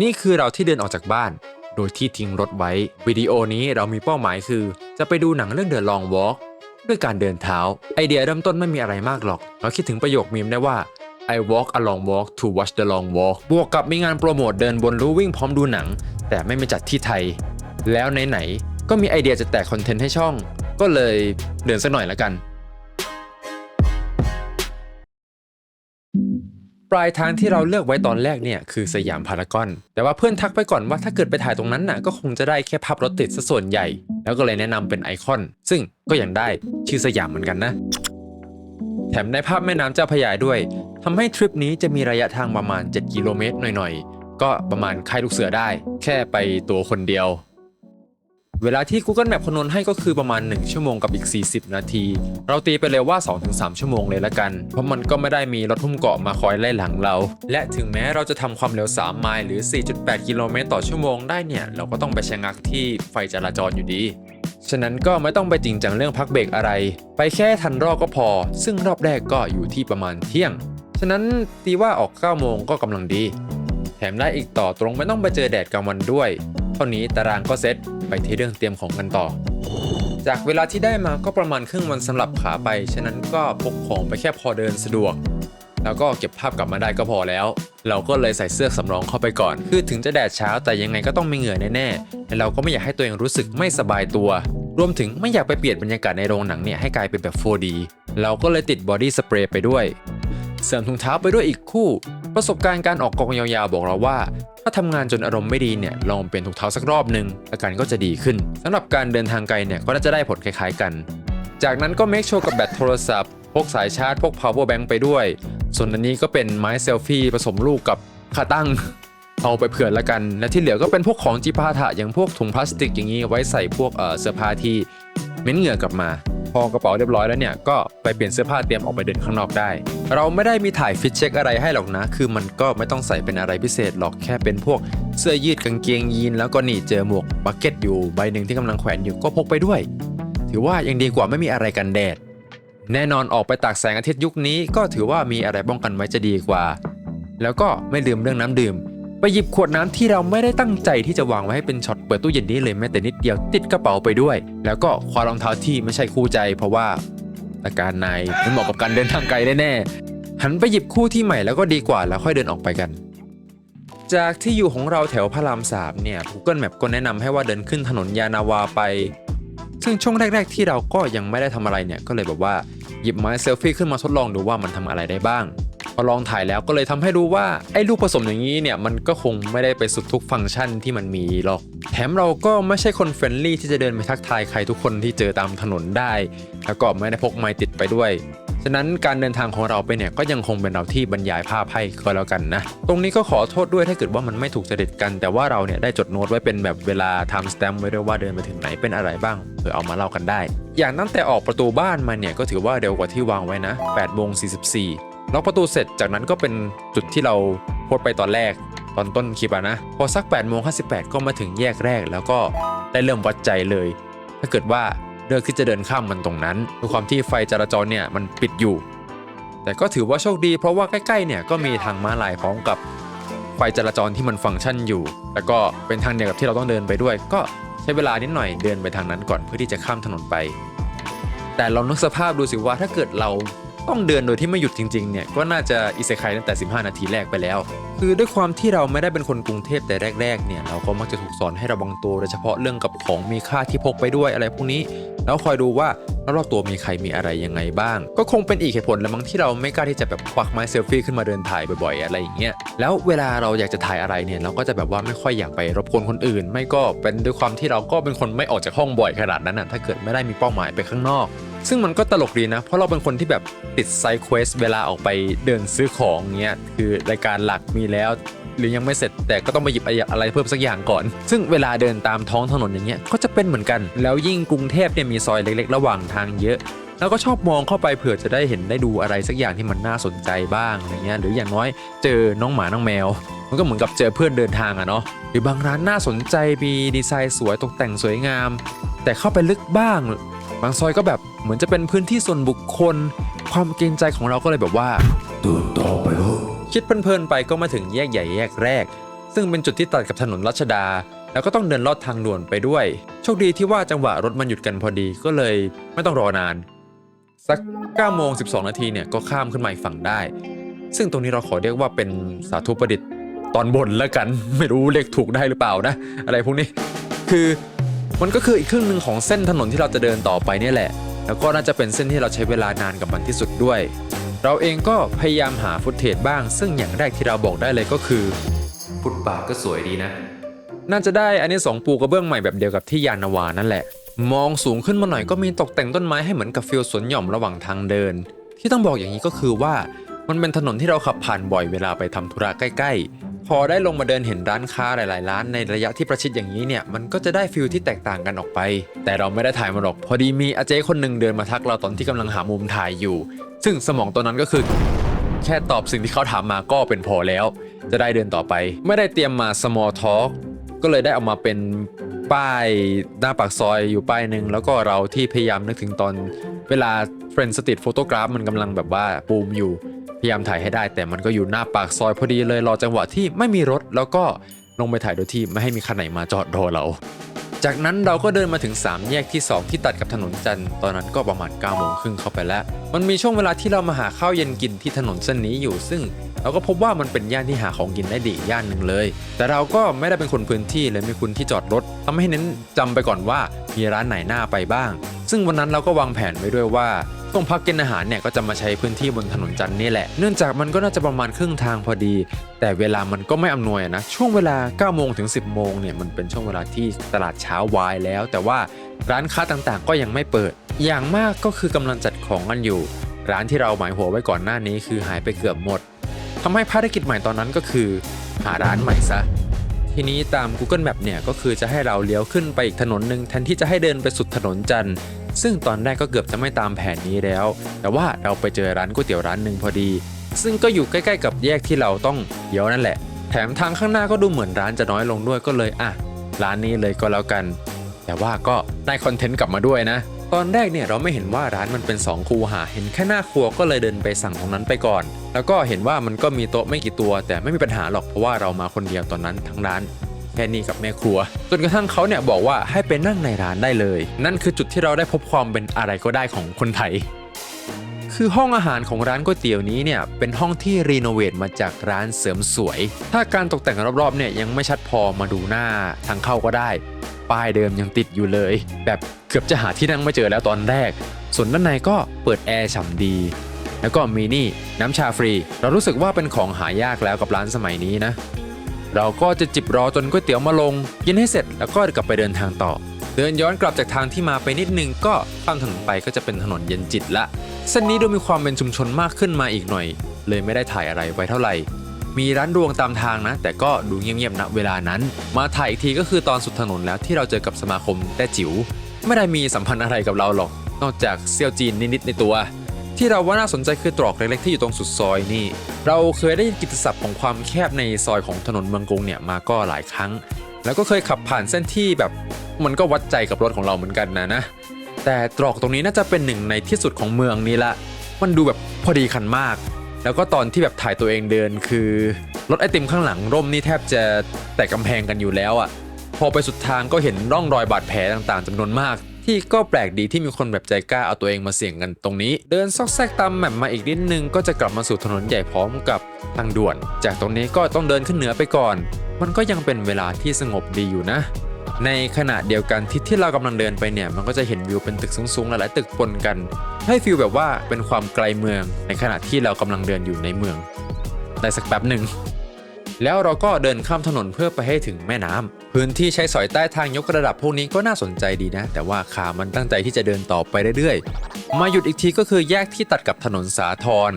นี่คือเราที่เดินออกจากบ้าน โดยที่ทิ้งรถไว้ วิดีโอนี้เรามีเป้าหมายคือ จะไปดูหนังเรื่อง The Long Walk ด้วยการเดินเท้า ไอเดียเริ่มต้นไม่มีอะไรมากหรอก เราคิดถึงประโยคมีมได้ว่า I walk a long walk to watch the long walk บวกกับมีงานโปรโมทเดินบนรู้วิ่งพร้อมดูหนัง แต่ไม่มาจัดที่ไทย แล้วไหนๆก็มีไอเดียจะแตกคอนเทนต์ให้ช่อง ก็เลยเดินสักหน่อยละกัน ปลายทางที่เราเลือกไว้ตอนแรกเนี่ยคือสยามพารากอน แต่ว่าเพื่อนทักไปก่อนว่าถ้าเกิดไปถ่ายตรงนั้นน่ะก็คงจะได้แค่ภาพรถติดซะส่วนใหญ่ แล้วก็เลยแนะนำเป็นไอคอน ซึ่งก็ยังได้ชื่อสยามเหมือนกันนะ แถมในภาพแม่น้ำเจ้าพระยาด้วยทำให้ทริปนี้จะมีระยะทางประมาณ 7 กิโลเมตรหน่อยๆ ก็ประมาณค่ายลูกเสือได้ แค่ไปตัวคนเดียว เวลาที่ Google Map คำนวณให้ก็คือประมาณ 1 ชั่วโมงกับอีก 40 นาที เราตีไปเลยว่า 2-3 ชั่วโมงเลยละกัน เพราะมันก็ไม่ได้มีรถทุ่มเกาะมาคอยไล่หลังเรา และถึงแม้เราจะทำความเร็ว 3 ไมล์หรือ 4.8 กิโลเมตรต่อชั่วโมงได้เนี่ย เราก็ต้องไปชะงักที่ไฟจราจรอยู่ดี ฉะนั้นก็ไม่ต้องไปจริงจังเรื่องพักเบรกอะไร ไปแค่ทันรอบก็พอ ซึ่งรอบแรกก็อยู่ที่ประมาณเที่ยง ฉะนั้นตีว่าออก 9 โมงก็กำลังดี แถมได้อีกต่อตรงไม่ต้องไปเจอแดดกลางวันด้วย เท่านี้ตารางก็เซต ไปที่เรื่องเตรียมของกันต่อ จากเวลาที่ได้มาก็ประมาณครึ่งวันสำหรับขาไป ฉะนั้นก็พกของไปแค่พอเดินสะดวก แล้วก็เก็บภาพกลับมาได้ก็พอแล้ว เราก็เลยใส่เสื้อสำรองเข้าไปก่อน คือถึงจะแดดเช้าแต่ยังไงก็ต้องมีเหงื่อแน่ๆและเราก็ไม่อยากให้ตัวเองรู้สึกไม่สบายตัว รวมถึงไม่อยากไปเปลี่ยนบรรยากาศในโรงหนังเนี่ยให้กลายเป็นแบบ 4D เราก็เลยติดบอดี้สเปรย์ไปด้วย เสริมถุงเท้าไปด้วยอีกคู่ ประสบการณ์การออกกองยาวๆ บอกเราว่า ถ้าทำงานจนอารมณ์ไม่ดีเนี่ยลองเปลี่ยนถุงเท้าสักรอบหนึ่งอาการก็จะดีขึ้นสำหรับการเดินทางไกลเนี่ยก็น่าจะได้ผลคล้ายๆกัน จากนั้นก็เมคโชว์กับแบตโทรศัพท์พกสายชาร์จพก power bank ไปด้วย ส่วนอันนี้ก็เป็นไม้เซลฟี่ผสมลูกกับขาตั้งเอาไปเผื่อละกัน และที่เหลือก็เป็นพวกของจิปาถะอย่างพวกถุงพลาสติกอย่างนี้ไว้ใส่พวกเอ่อเสื้อผ้าที่เหม็นเหงื่อกลับมา พอกระเป๋าเรียบร้อยแล้วเนี่ยก็ไปเปลี่ยนเสื้อผ้าเตรียมออกไปเดินข้างนอกได้ เราไม่ได้มีถ่ายฟิตเช็คอะไรให้หรอกนะ คือมันก็ไม่ต้องใส่เป็นอะไรพิเศษหรอกแค่เป็นพวกเสื้อยืดกางเกงยีนแล้วก็นี่เจอหมวกบักเก็ตอยู่ใบหนึ่งที่กำลังแขวนอยู่ก็พกไปด้วย ถือว่ายังดีกว่าไม่มีอะไรกันแดด แน่นอนออกไปตากแสงอาทิตย์ยุคนี้ ก็ถือว่ามีอะไรป้องกันไว้จะดีกว่า แล้วก็ไม่ลืมเรื่องน้ำดื่ม ไปหยิบขวดน้ำที่เราไม่ได้ตั้งใจที่จะวางไว้ให้เป็นช็อตเปิดตู้เย็นนี้เลยแม้แต่นิดเดียวติดกระเป๋าไปด้วย แล้วก็คว้ารองเท้าที่ไม่ใช่คู่ใจ เพราะว่าอาการในมันเหมาะกับการเดินทางไกลแน่ๆหันไปหยิบคู่ที่ใหม่แล้วก็ดีกว่าแล้วค่อยเดินออกไปกัน จากที่อยู่ของเราแถวพระรามสามเนี่ย Google Map ก็แนะนำให้ว่าเดินขึ้นถนนยานาวาไป ซึ่งช่วงแรก ๆ ที่เราก็ยังไม่ได้ทำอะไรเนี่ยก็เลยแบบว่าหยิบไม้เซลฟี่ขึ้นมาทดลองดูว่ามันทำอะไรได้บ้าง พอลองถ่ายแล้วก็เลยทำให้รู้ว่าไอ้ลูกผสมอย่างนี้เนี่ยมันก็คงไม่ได้ไปสุดทุกฟังก์ชันที่มันมีหรอก แถมเราก็ไม่ใช่คนเฟรนลี่ที่จะเดินไปทักทายใครทุกคนที่เจอตามถนนได้ แล้วก็ไม่ได้พกไม้ติดไปด้วยฉะนั้นการเดินทางของเราไปเนี่ยก็ยังคงเป็นเราที่บรรยายภาพให้ก็แล้วกันนะ ตรงนี้ก็ขอโทษด้วยถ้าเกิดว่ามันไม่ถูกจริตกัน แต่ว่าเราเนี่ยได้จดโน้ตไว้เป็นแบบเวลา time stamp ไว้ด้วยว่าเดินไปถึงไหนเป็นอะไรบ้างเพื่อเอามาเล่ากันได้ อย่างตั้งแต่ออกประตูบ้านมาเนี่ยก็ถือว่าเร็วกว่าที่วางไว้นะ8โมง44 ล็อกประตูเสร็จจากนั้นก็เป็นจุดที่เราโพสต์ไปตอนแรกตอนต้นคลิปอะนะ พอสัก8โมง58ก็มาถึงแยกแรก แล้วก็ได้เริ่มวัดใจเลย ถ้าเกิดว่าเลือกที่จะเดินข้ามมันตรงนั้นด้วยความที่ไฟจราจรเนี่ยมันปิดอยู่ แต่ก็ถือว่าโชคดี เพราะว่าใกล้ๆเนี่ยก็มีทางม้าลายพร้อมกับไฟจราจรที่มันฟังก์ชันอยู่ แล้วก็เป็นทางเดียวกับที่เราต้องเดินไปด้วย ก็ใช้เวลานิดหน่อยเดินไปทางนั้นก่อนเพื่อที่จะข้ามถนนไป แต่ลองนึกสภาพดูสิว่าถ้าเกิดเรา ต้องเดินโดยที่ไม่หยุดจริงๆเนี่ยก็น่าจะอิเซคายตั้งแต่ 15 นาทีแรกไปแล้ว คือด้วยความที่เราไม่ได้เป็นคนกรุงเทพแต่แรกๆเนี่ยเราก็มักจะถูกสอนให้ระวังตัวโดยเฉพาะเรื่องกับของมีค่าที่พกไปด้วยอะไรพวกนี้ แล้วคอยดูว่ารอบตัวมีใครมีอะไรยังไงบ้าง ก็คงเป็นอีกเหตุผลละมั้งที่เราไม่กล้าที่จะแบบควักไม้เซลฟี่ขึ้นมาเดินถ่ายบ่อยๆ อะไรอย่างเงี้ยแล้วเวลาเราอยากจะถ่ายอะไรเนี่ยเราก็จะแบบว่าไม่ค่อยอยากไปรบกวนคนอื่น ไม่ก็เป็นด้วยความที่เราก็เป็นคนไม่ออกจากห้องบ่อยขนาดนั้นนะถ้าเกิดไม่ได้มีเป้าหมายไปข้างนอก ซึ่งมันก็ตลกดีนะ เพราะเราเป็นคนที่แบบติดไซด์เควสเวลาออกไปเดินซื้อของเงี้ยคือรายการหลักมีแล้ว หรือยังไม่เสร็จแต่ก็ต้องไปหยิบอะไรเพิ่มสักอย่างก่อน ซึ่งเวลาเดินตามท้องถนนอย่างเงี้ยก็จะเป็นเหมือนกัน แล้วยิ่งกรุงเทพเนี่ยมีซอยเล็ก ๆ ระหว่างทางเยอะแล้วก็ชอบมองเข้าไปเผื่อจะได้เห็นได้ดูอะไรสักอย่างที่มันน่าสนใจบ้างอะไรเงี้ยหรืออย่างน้อยเจอน้องหมาน้องแมว มันก็เหมือนกับเจอเพื่อนเดินทางอะเนาะหรือบางร้านน่าสนใจมีดีไซน์สวยตกแต่งสวยงาม แต่เข้าไปลึกบ้างางซอยก็แบบเหมือนจะเป็นพื้นที่ส่วนบุคคล ความเกรงใจของเราก็เลยแบบว่าเดินต่อไปเถอะคิดเพลินๆไปก็มาถึงแยกใหญ่แยกแรก ซึ่งเป็นจุดที่ตัดกับถนนรัชดา แล้วก็ต้องเดินลอดทางด่วนไปด้วย โชคดีที่ว่าจังหวะรถมันหยุดกันพอดีก็เลยไม่ต้องรอนาน สัก9โมง12 นาทีเนี่ยก็ข้ามขึ้นมาอีกฝั่งได้ ซึ่งตรงนี้เราขอเรียกว่าเป็นสาธุประดิษฐ์ตอนบนแล้วกัน ไม่รู้เรียกถูกได้หรือเปล่านะ อะไรพวกนี้ คือ มันก็คืออีกครึ่งหนึ่งของเส้นถนนที่เราจะเดินต่อไปเนี่ยแหละ แล้วก็น่าจะเป็นเส้นที่เราใช้เวลานานกับมันที่สุดด้วย เราเองก็พยายามหาฟุตเทจบ้าง ซึ่งอย่างแรกที่เราบอกได้เลยก็คือฟุตบาทก็สวยดีนะ น่าจะได้อันนี้สองปูกระเบื้องใหม่แบบเดียวกับที่ยานนาวานั่นแหละ มองสูงขึ้นมาหน่อยก็มีตกแต่งต้นไม้ให้เหมือนกับฟิลสวนหย่อมระหว่างทางเดิน ที่ต้องบอกอย่างนี้ก็คือว่ามันเป็นถนนที่เราขับผ่านบ่อยเวลาไปทำธุระใกล้ๆ พอได้ลงมาเดินเห็นร้านค้าหลาย ๆ ร้านในระยะที่ประชิดอย่างนี้เนี่ยมันก็จะได้ฟิลที่แตกต่างกันออกไป แต่เราไม่ได้ถ่ายมาหรอกพอดีมีอาเจ้คนหนึ่งเดินมาทักเราตอนที่กำลังหามุมถ่ายอยู่ ซึ่งสมองตัวนั้นก็คือ แค่ตอบสิ่งที่เขาถามมาก็เป็นพอแล้ว จะได้เดินต่อไป ไม่ได้เตรียมมา small talk ก็เลยได้เอามาเป็นป้ายหน้าปากซอยอยู่ป้ายหนึ่งแล้วก็เราที่พยายามนึกถึงตอนเวลาเฟรนสติดโฟโตกราฟมันกำลังแบบว่าปูมอยู่ พยายามถ่ายให้ได้ แต่มันก็อยู่หน้าปากซอยพอดีเลยรอจังหวะที่ไม่มีรถ แล้วก็ลงไปถ่ายโดยที่ไม่ให้มีคันไหนมาจอดรอเรา จากนั้นเราก็เดินมาถึง 3 แยกที่ 2 ที่ตัดกับถนนจันทร์ตอนนั้นก็ประมาณ9ก้าโมงครึ่งเข้าไปแล้ว มันมีช่วงเวลาที่เรามาหาข้าวเย็นกินที่ถนนเส้นนี้อยู่ ซึ่งเราก็พบว่ามันเป็นย่านที่หาของกินได้ดีย่านหนึ่งเลย แต่เราก็ไม่ได้เป็นคนพื้นที่เลยไม่คุ้นที่จอดรถทำให้เน้นจำไปก่อนว่ามีร้านไหนน่าไปบ้าง ซึ่งวันนั้นเราก็วางแผนไว้ด้วยว่า ช่วงพักกินอาหารเนี่ยก็จะมาใช้พื้นที่บนถนนจันทร์นี่แหละ เนื่องจากมันก็น่าจะประมาณครึ่งทางพอดี แต่เวลามันก็ไม่อำนวยนะ ช่วงเวลา 9 โมงถึง 10 โมงเนี่ยมันเป็นช่วงเวลาที่ตลาดเช้าวายแล้ว แต่ว่าร้านค้าต่างๆ ก็ยังไม่เปิด อย่างมากก็คือกำลังจัดของกันอยู่ ร้านที่เราหมายหัวไว้ก่อนหน้านี้คือหายไปเกือบหมดทำให้ภารกิจใหม่ตอนนั้นก็คือ หาร้านใหม่ซะ ทีนี้ตาม Google Map เนี่ยก็คือจะให้เราเลี้ยวขึ้นไปอีกถนนหนึ่งแทนที่จะให้เดินไปสุดถนนจันทร์ซึ่งตอนแรกก็เกือบจะไม่ตามแผนนี้แล้ว แต่ว่าเราไปเจอร้านก๋วยเตี๋ยวร้านหนึ่งพอดี ซึ่งก็อยู่ใกล้ๆกับแยกที่เราต้องเลี้ยวนั่นแหละ แถมทางข้างหน้าก็ดูเหมือนร้านจะน้อยลงด้วยก็เลยอะร้านนี้เลยก็แล้วกัน แต่ว่าก็ได้คอนเทนต์กลับมาด้วยนะ ตอนแรกเนี่ยเราไม่เห็นว่าร้านมันเป็น 2 คูหา เห็นแค่หน้าครัวก็เลยเดินไปสั่งตรงนั้นไปก่อน แล้วก็เห็นว่ามันก็มีโต๊ะไม่กี่ตัว แต่ไม่มีปัญหาหรอกเพราะว่าเรามาคนเดียวตอนนั้นทั้งร้านแค่นี้กับแม่ครัว จนกระทั่งเขาเนี่ยบอกว่าให้ไปนั่งในร้านได้เลย นั่นคือจุดที่เราได้พบความเป็นอะไรก็ได้ของคนไทยคือห้องอาหารของร้านก๋วยเตี๋ยวนี้เนี่ยเป็นห้องที่รีโนเวทมาจากร้านเสริมสวย ถ้าการตกแต่งรอบๆเนี่ยยังไม่ชัดพอมาดูหน้าทางเข้าก็ได้ ป้ายเดิมยังติดอยู่เลย แบบเกือบจะหาที่นั่งไม่เจอแล้วตอนแรก ส่วนด้านในก็เปิดแอร์ฉ่ำดี แล้วก็มีนี่น้ำชาฟรี เรารู้สึกว่าเป็นของหายากแล้วกับร้านสมัยนี้นะ เราก็จะจิบรอจนก๋วยเตี๋ยวมาลง กินให้เสร็จแล้วก็กลับไปเดินทางต่อ เดินย้อนกลับจากทางที่มาไปนิดนึงก็ข้ามถนนไปก็จะเป็นถนนเย็นจิตละเส้นนี้ดูมีความเป็นชุมชนมากขึ้นมาอีกหน่อย เลยไม่ได้ถ่ายอะไรไว้เท่าไหร่มีร้านรวงตามทางนะ แต่ก็ดูเงียบๆณเวลานั้น มาถ่ายอีกทีก็คือตอนสุดถนนแล้วที่เราเจอกับสมาคมแต้จิ๋วไม่ได้มีสัมพันธ์อะไรกับเราหรอก นอกจากเซี่ยวจีนนิดๆในตัว ที่เราว่าน่าสนใจคือตรอกเล็กๆที่อยู่ตรงสุดซอยนี่ เราเคยได้ยินกิตศัพท์ของความแคบในซอยของถนนเมืองกรุงเนี่ยมาก็หลายครั้ง แล้วก็เคยขับผ่านเส้นที่แบบมันก็วัดใจกับรถของเราเหมือนกันนะนะ แต่ตรอกตรงนี้น่าจะเป็นหนึ่งในที่สุดของเมืองนี้ละ มันดูแบบพอดีคันมาก แล้วก็ตอนที่แบบถ่ายตัวเองเดินคือรถไอติมข้างหลังร่มนี่แทบจะแตกกำแพงกันอยู่แล้วอะ่ะ พอไปสุดทางก็เห็นร่องรอยบาดแผลต่างๆจำนวนมาก ที่ก็แปลกดีที่มีคนแบบใจกล้าเอาตัวเองมาเสี่ยงกันตรงนี้ เดินซอกแซกตามแมปมาอีกนิดนึงก็จะกลับมาสู่ถนนใหญ่พร้อมกับทางด่วน จากตรงนี้ก็ต้องเดินขึ้นเหนือไปก่อน มันก็ยังเป็นเวลาที่สงบดีอยู่นะในขณะเดียวกันที่ที่เรากำลังเดินไปเนี่ยมันก็จะเห็นวิวเป็นตึกสูงๆหลายๆตึกปนกัน ให้ฟีลแบบว่าเป็นความไกลเมือง ในขณะที่เรากำลังเดินอยู่ในเมืองได้สักแป๊บหนึ่ง แล้วเราก็เดินข้ามถนนเพื่อไปให้ถึงแม่น้ำพื้นที่ใช้สอยใต้ทางยกระดับพวกนี้ก็น่าสนใจดีนะ แต่ว่าขามันตั้งใจที่จะเดินต่อไปเรื่อยๆ มาหยุดอีกทีก็คือแยกที่ตัดกับถนนสาทร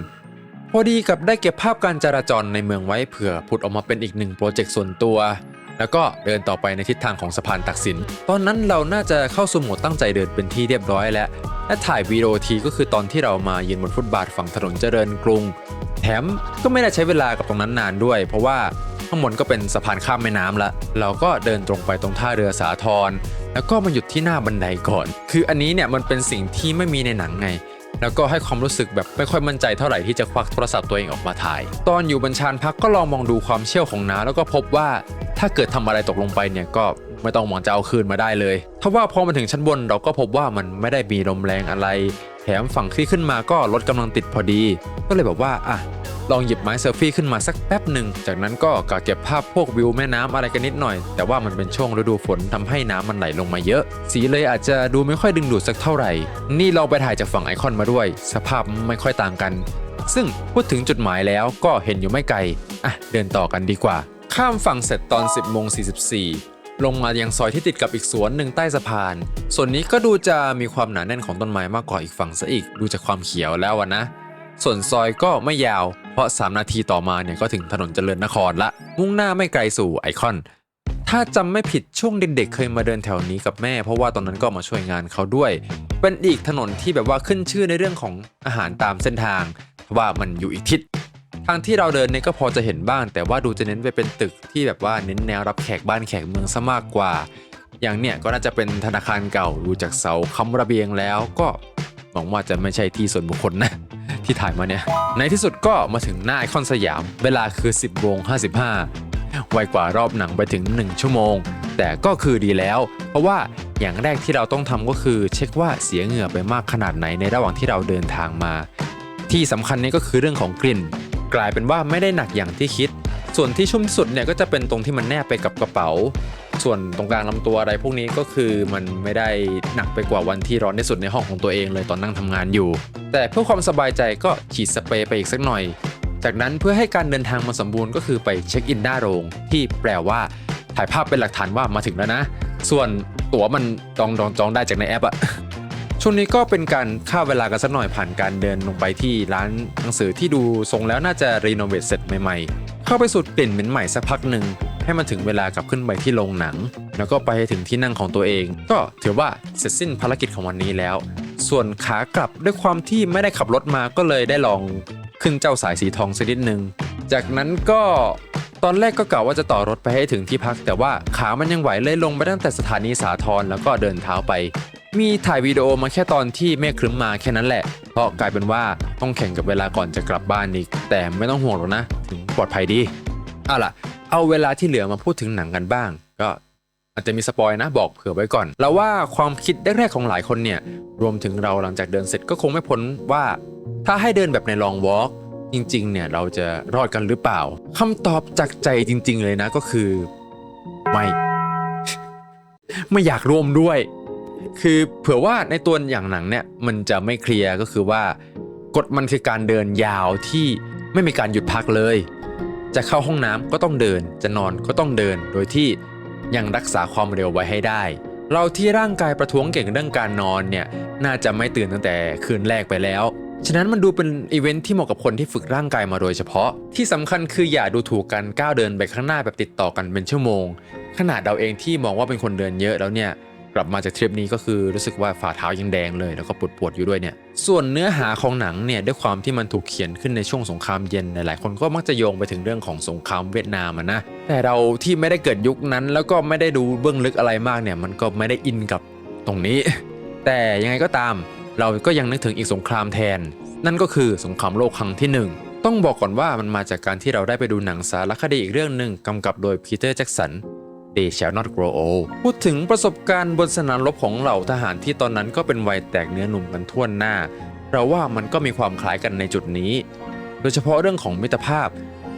พอดีกับได้เก็บภาพการจราจรในเมืองไว้เผื่อผุดออกมาเป็นอีกหนึ่งโปรเจกต์ส่วนตัว แล้วก็เดินต่อไปในทิศทางของสะพานตักสิน ตอนนั้นเราน่าจะเข้าสู่โหมดตั้งใจเดินเป็นที่เรียบร้อยแล้วและถ่ายวีดีโอทีก็คือตอนที่เรามายืนบนฟุตบาทฝั่งถนนเจริญกรุง แถมก็ไม่ได้ใช้เวลากับตรงนั้นนานด้วย เพราะว่าข้างบนก็เป็นสะพานข้ามแม่น้ำละ เราก็เดินตรงไปตรงท่าเรือสาทรแล้วก็มาหยุดที่หน้าบันไดก่อน คืออันนี้เนี่ยมันเป็นสิ่งที่ไม่มีในหนังไง แล้วก็ให้ความรู้สึกแบบไม่ค่อยมั่นใจเท่าไหร่ที่จะควักโทรศัพท์ตัวเองออกมาถ่าย ตอนอยู่บนชานพักก็ลองมองดูความเชี่ยวของน้าแล้วก็พบว่าถ้าเกิดทำอะไรตกลงไปเนี่ยก็ไม่ต้องหวังจะเอาคืนมาได้เลย ทว่าพอมาถึงชั้นบนเราก็พบว่ามันไม่ได้มีลมแรงอะไร มฝั่งที่ขึ้นมาก็รถกำลังติดพอดี ก็เลยแบบว่าอะลองหยิบไม้เซลฟี่ขึ้นมาสักแป๊บหนึ่ง จากนั้นก็กะเก็บภาพพวกวิวแม่น้ำอะไรกันนิดหน่อย แต่ว่ามันเป็นช่วงฤดูฝนทำให้น้ำมันไหลลงมาเยอะ สีเลยอาจจะดูไม่ค่อยดึงดูดสักเท่าไหร่ นี่เราไปถ่ายจากฝั่งไอคอนมาด้วย สภาพไม่ค่อยต่างกัน ซึ่งพูดถึงจุดหมายแล้วก็เห็นอยู่ไม่ไกล อะ เดินต่อกันดีกว่า ข้ามฝั่งเสร็จตอน 10โมง44 ลงมายังซอยที่ติดกับอีกสวนหนึ่งใต้สะพาน ส่วนนี้ก็ดูจะมีความหนาแน่นของต้นไม้มากกว่าอีกฝั่งซะอีก ดูจากความเขียวแล้วอะนะ ส่วนซอยก็ไม่ยาว เพราะ 3 นาทีต่อมาเนี่ยก็ถึงถนนเจริญนครละ มุ่งหน้าไม่ไกลสู่ไอคอน ถ้าจำไม่ผิดช่วงเด็กๆเคยมาเดินแถวนี้กับแม่ เพราะว่าตอนนั้นก็มาช่วยงานเขาด้วย เป็นอีกถนนที่แบบว่าขึ้นชื่อในเรื่องของอาหารตามเส้นทางเพราะว่ามันอยู่อีกทิศ ทางที่เราเดินเนี่ยก็พอจะเห็นบ้าง แต่ว่าดูจะเน้นไปเป็นตึกที่แบบว่าเน้นแนวรับแขกบ้านแขกเมืองซะมากกว่า อย่างเนี่ยก็น่าจะเป็นธนาคารเก่าดูจากเสาค้ำระเบียงแล้วก็หวังว่าจะไม่ใช่ที่ส่วนบุคคลนะที่ถ่ายมาเนี่ย ในที่สุดก็มาถึงหน้าไอคอนสยาม เวลาคือ 10โมง55 ไวกว่ารอบหนังไปถึง 1 ชั่วโมง แต่ก็คือดีแล้ว เพราะว่าอย่างแรกที่เราต้องทำก็คือเช็คว่าเสียเหงื่อไปมากขนาดไหนในระหว่างที่เราเดินทางมา ที่สำคัญนี่ก็คือเรื่องของกลิ่น กลายเป็นว่าไม่ได้หนักอย่างที่คิด ส่วนที่ชุ่มสุดเนี่ยก็จะเป็นตรงที่มันแนบไปกับกระเป๋า ส่วนตรงกลางลำตัวอะไรพวกนี้ก็คือมันไม่ได้หนักไปกว่าวันที่ร้อนที่สุดในห้องของตัวเองเลยตอนนั่งทำงานอยู่ แต่เพื่อความสบายใจก็ฉีดสเปรย์ไปอีกสักหน่อย จากนั้นเพื่อให้การเดินทางมันสมบูรณ์ก็คือไปเช็คอินหน้าโรง ที่แปลว่าถ่ายภาพเป็นหลักฐานว่ามาถึงแล้วนะ ส่วนตั๋วมันจองจองจองได้จากในแอปอะ ช่วงนี้ก็เป็นการฆ่าเวลากันสักหน่อยผ่านการเดินลงไปที่ร้านหนังสือที่ดูทรงแล้วน่าจะรีโนเวทเสร็จใหม่ๆ เข้าไปสูดกลิ่นเหม็นใหม่สักพักหนึ่งให้มันถึงเวลากลับขึ้นไปที่โรงหนัง แล้วก็ไปให้ถึงที่นั่งของตัวเอง ก็ถือว่าเสร็จสิ้นภารกิจของวันนี้แล้ว ส่วนขากลับด้วยความที่ไม่ได้ขับรถมาก็เลยได้ลองขึ้นเจ้าสายสีทองสักนิดนึง จากนั้นก็ตอนแรกก็กะว่าจะต่อรถไปให้ถึงที่พัก แต่ว่าขามันยังไหวเลยลงไปตั้งแต่สถานีสาทรแล้วก็เดินเท้าไป มีถ่ายวิดีโอมาแค่ตอนที่เมฆครึ้มมาแค่นั้นแหละ เพราะกลายเป็นว่าต้องแข่งกับเวลาก่อนจะกลับบ้านอีก แต่ไม่ต้องห่วงหรอกนะ ถึงปลอดภัยดีเอาล่ะ เอาเวลาที่เหลือมาพูดถึงหนังกันบ้าง ก็อาจจะมีสปอยนะบอกเผื่อไว้ก่อน แล้วว่าความคิดแรกๆของหลายคนเนี่ย รวมถึงเราหลังจากเดินเสร็จก็คงไม่พ้นว่า ถ้าให้เดินแบบในลองวอล์กจริงๆ เนี่ยเราจะรอดกันหรือเปล่าคำตอบจากใจจริง ๆ เลยนะก็คือ ไม่ ไม่อยากร่วมด้วย คือเผื่อว่าในตัวอย่างหนังเนี่ยมันจะไม่เคลียร์ก็คือว่ากฎมันคือการเดินยาวที่ไม่มีการหยุดพักเลย จะเข้าห้องน้ำก็ต้องเดิน จะนอนก็ต้องเดิน โดยที่ยังรักษาความเร็วไว้ให้ได้ เราที่ร่างกายประท้วงเก่งเรื่องการนอนเนี่ยน่าจะไม่ตื่นตั้งแต่คืนแรกไปแล้ว ฉะนั้นมันดูเป็นอีเวนท์ที่เหมาะกับคนที่ฝึกร่างกายมาโดยเฉพาะ ที่สำคัญคืออย่าดูถูกกันก้าวเดินไปข้างหน้าแบบติดต่อกันเป็นชั่วโมง ขนาดเราเองที่มองว่าเป็นคนเดินเยอะแล้วเนี่ย ลับมาจากทริปนี้ก็คือรู้สึกว่าฝ่าเท้ายังแดงเลย แล้วก็ปวดปวดๆอยู่ด้วยเนี่ยส่วนเนื้อหาของหนังเนี่ยด้วยความที่มันถูกเขียนขึ้นในช่วงสงครามเย็นหลายๆคนก็มักจะโยงไปถึงเรื่องของสงครามเวียดนามนะแต่เราที่ไม่ได้เกิดยุคนั้น แล้วก็ไม่ได้ดูเบื้องลึกอะไรมากเนี่ยมันก็ไม่ได้อินกับตรงนี้ แต่ยังไงก็ตาม เราก็ยังนึกถึงอีกสงครามแทน นั่นก็คือสงครามโลกครั้งที่หนึ่งต้องบอกก่อนว่ามันมาจากการที่เราได้ไปดูหนังสารคดีอีกเรื่องหนึ่งกำกับโดยพีเตอร์แจ็กสัน They shall not grow old พูดถึงประสบการณ์บนสนามรบของเหล่าทหารที่ตอนนั้นก็เป็นวัยแตกเนื้อหนุ่มกันทั่วหน้า เราว่ามันก็มีความคล้ายกันในจุดนี้ โดยเฉพาะเรื่องของมิตรภาพ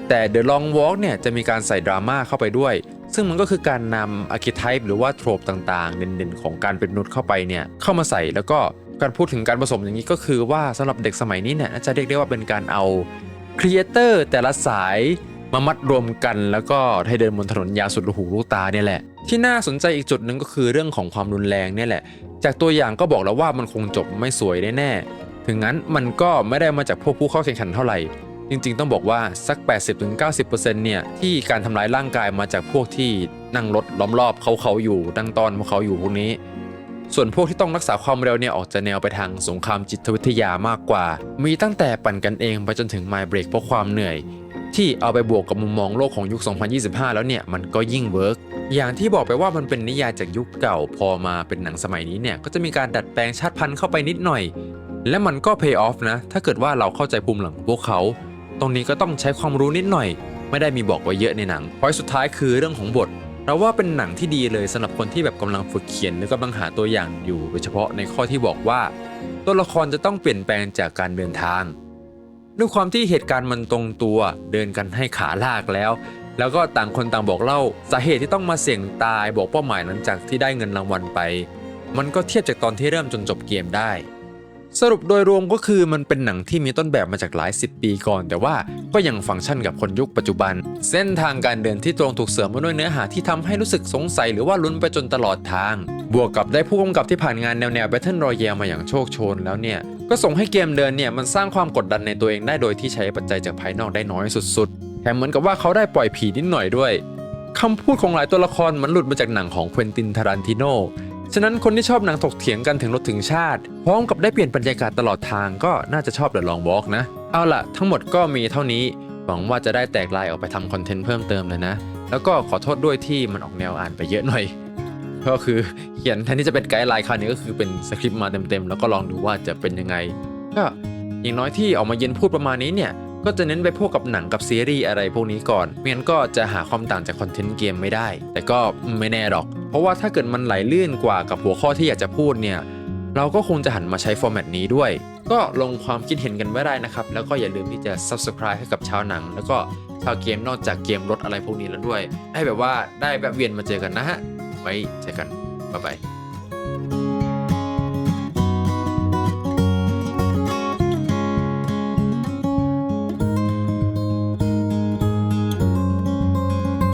แต่ The Long Walk เนี่ยจะมีการใส่ดราม่าเข้าไปด้วย ซึ่งมันก็คือการนำอาร์คิไทป์หรือว่าโทรปต่างๆ เด่นๆ ของการเป็นมนุษย์เข้าไปเนี่ยเข้ามาใส่แล้วก็การพูดถึงการผสมอย่างนี้ก็คือว่าสำหรับเด็กสมัยนี้เนี่ยน่าจะเรียกได้ว่าเป็นการเอาครีเอเตอร์แต่ละสาย มามัดรวมกันแล้วก็ให้เดินบนถนนยาวสุดหูลูกตาเนี่ยแหละ ที่น่าสนใจอีกจุดหนึ่งก็คือเรื่องของความรุนแรงเนี่ยแหละ จากตัวอย่างก็บอกแล้วว่ามันคงจบไม่สวยแน่ๆถึงงั้นมันก็ไม่ได้มาจากพวกผู้เข้าแข่งขันเท่าไหร่ จริงๆ ต้องบอกว่าสัก 80-90%เนี่ยที่การทำร้ายร่างกายมาจากพวกที่นั่งรถล้อมรอบเขาเขาอยู่นั่งตอนพวกเขาอยู่พวกนี้ ส่วนพวกที่ต้องรักษาความเร็วเนี่ยออกจะแนวไปทางสงครามจิตวิทยามากกว่า มีตั้งแต่ปั่นกันเองไปจนถึง My Break เพราะความเหนื่อย ที่เอาไปบวกกับมุมมองโลกของยุค 2025 แล้วเนี่ยมันก็ยิ่งเวิร์กอย่างที่บอกไปว่ามันเป็นนิยายจากยุคเก่าพอมาเป็นหนังสมัยนี้เนี่ยก็จะมีการดัดแปลงชาติพันธุ์เข้าไปนิดหน่อย และมันก็ pay off นะ ถ้าเกิดว่าเราเข้าใจภูมิหลังของพวกเขา ตรงนี้ก็ต้องใช้ความรู้นิดหน่อย ไม่ได้มีบอกไว้เยอะในหนังพอยสุดท้ายคือเรื่องของบท เราว่าเป็นหนังที่ดีเลยสำหรับคนที่แบบกำลังฝึกเขียน หรือกำลังหาตัวอย่างอยู่ โดยเฉพาะในข้อที่บอกว่า ตัวละครจะต้องเปลี่ยนแปลงจากการเดินทาง ด้วยความที่เหตุการณ์มันตรงตัวเดินกันให้ขาลากแล้ว แล้วก็ต่างคนต่างบอกเล่าสาเหตุที่ต้องมาเสี่ยงตายบอกเป้าหมายหลังจากที่ได้เงินรางวัลไป มันก็เทียบจากตอนที่เริ่มจนจบเกมได้ สรุปโดยรวมก็คือมันเป็นหนังที่มีต้นแบบมาจากหลายสิบปีก่อน แต่ว่าก็ยังฟังก์ชันกับคนยุคปัจจุบัน เส้นทางการเดินที่ตรงถูกเสริมมาด้วยเนื้อหาที่ทำให้รู้สึกสงสัยหรือว่าลุ้นไปจนตลอดทาง บวกกับได้ผู้กำกับที่ผ่านงานแนวแนว Battle Royale มาอย่างโชคโชนแล้วเนี่ย ก็ส่งให้เกมเดินเนี่ยมันสร้างความกดดันในตัวเองได้โดยที่ใช้ปัจจัยจากภายนอกได้น้อยสุดๆแถมเหมือนกับว่าเขาได้ปล่อยผีนิดหน่อยด้วยคำพูดของหลายตัวละครมันหลุดมาจากหนังของเควินตินทารันติโนฉะนั้นคนที่ชอบหนังถกเถียงกันถึงรถถึงชาติ พร้อมกับได้เปลี่ยนบรรยากาศตลอดทางก็น่าจะชอบ The Long Walk นะ เอาล่ะ ทั้งหมดก็มีเท่านี้ หวังว่าจะได้แตกลายออกไปทำคอนเทนต์เพิ่มเติมเลยนะ แล้วก็ขอโทษด้วยที่มันออกแนวอ่านไปเยอะหน่อย ก็คือเขียนแทนที่จะเป็นไกด์ไลน์คราวนี้ก็คือเป็นสคริปต์มาเต็มๆ แล้วก็ลองดูว่าจะเป็นยังไง ก็อย่างน้อยที่ออกมาเย็นพูดประมาณนี้เนี่ย ก็จะเน้นไปพวกกับหนังกับซีรีส์อะไรพวกนี้ก่อนไม่งั้นก็จะหาความต่างจากคอนเทนต์เกมไม่ได้ แต่ก็ไม่แน่หรอก เพราะว่าถ้าเกิดมันไหลลื่นกว่ากับหัวข้อที่อยากจะพูดเนี่ยเราก็คงจะหันมาใช้ฟอร์แมตนี้ด้วย ก็ลงความคิดเห็นกันไว้ได้นะครับ แล้วก็อย่าลืมที่จะ subscribe ให้กับชาวหนัง แล้วก็ชาวเกมนอกจากเกมรถอะไรพวกนี้แล้วด้วย ให้แบบว่าได้แบบเวียนมาเจอกันนะฮะ ไว้เจอกันบ๊ายบาย